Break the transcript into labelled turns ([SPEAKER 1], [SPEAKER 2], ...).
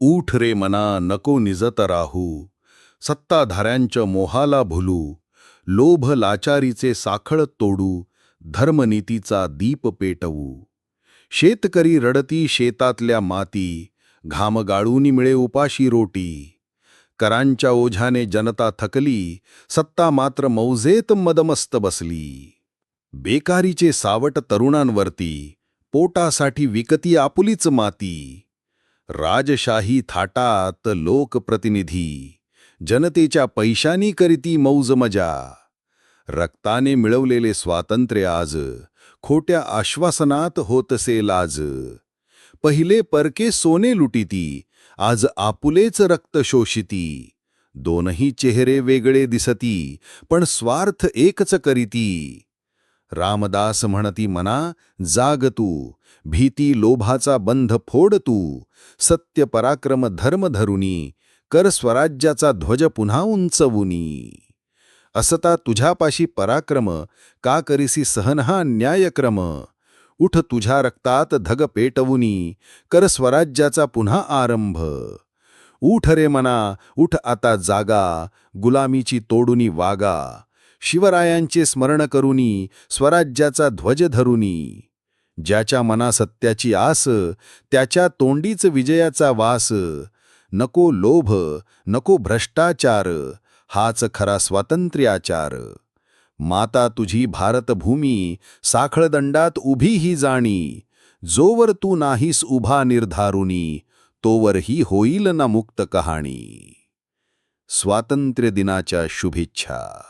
[SPEAKER 1] ऊठ रे मना नको निजत राहू. सत्ताधाऱ्यांच्या मोहाला भुलू. लोभ लाचारीचे साखळ तोडू. धर्मनीतीचा दीप पेटवू. शेतकरी रडती शेतातल्या माती. घाम गाळूनी मिळे उपाशी रोटी. करांच्या ओझ्याने जनता थकली. सत्ता मात्र मौजेत मदमस्त बसली. बेकारीचे सावट तरुणांवरती. पोटासाठी विकती आपुलीच माती. राजशाही थाटात लोकप्रतिनिधी. जनतेच्या पैशानी करीती मौज मजा. रक्ताने मिळवलेले स्वातंत्र्य आज खोट्या आश्वासनात होतसे लाज. पहिले परके सोने लुटिती आज आपुलेच रक्त शोषिती. दोनही चेहरे वेगळे दिसती पण स्वार्थ एकच करीती. रामदास म्हणती मना जाग तू. भीती लोभाचा बंध फोड तू. सत्य पराक्रम धर्म धरुनी. कर स्वराज्याचा ध्वज पुन्हा उंचवुनी. असता तुझ्यापाशी पराक्रम का करीसी सहन हा न्यायक्रम. उठ तुझ्या रक्तात धग पेटवुनी. कर स्वराज्याचा पुन्हा आरंभ. उठ रे मना उठ आता जागा. गुलामीची तोडुनी वागा. शिवरायांचे स्मरण करुनी स्वराज्याचा ध्वज धरुनी. ज्याच्या मना सत्याची आस त्याच्या तोंडीच विजयाचा वास. नको लोभ नको भ्रष्टाचार हाच खरा स्वातंत्र्याचार. माता तुझी भारतभूमी साखळदंडात उभी ही जाणी. जोवर तू नाहीस उभा निर्धारुनी तोवर ही होईल ना मुक्त कहाणी. स्वातंत्र्य दिनाच्या शुभेच्छा.